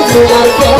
তোমার